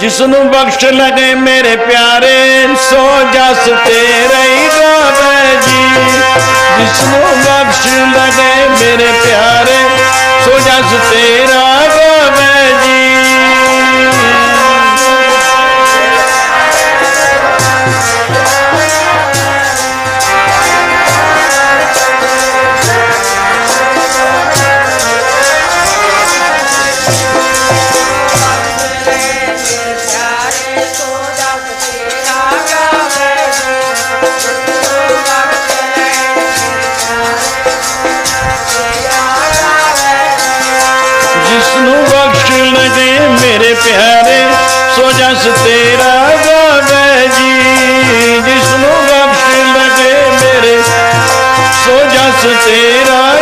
ਜਿਸ ਨੂੰ ਬਖਸ਼ ਲਗੇ ਮੇਰੇ ਪਿਆਰੇ, ਸੋ ਜਸ ਤੇਰਾ ਹੀ ਗਾਵੇ ਜੀ। ਜਿਸ ਨੂੰ ਬਖਸ਼ ਲਗੇ ਮੇਰੇ ਪਿਆਰੇ, ਸੋ ਜਸ ਤੇਰਾ ਜਸ ਤੇਰਾ ਗਾਵੇ ਜੀ ਜਿਸ ਨੂੰ ਬਖਸ਼ ਲਗੇ ਮੇਰੇ ਸੋ ਜਸ ਤੇਰਾ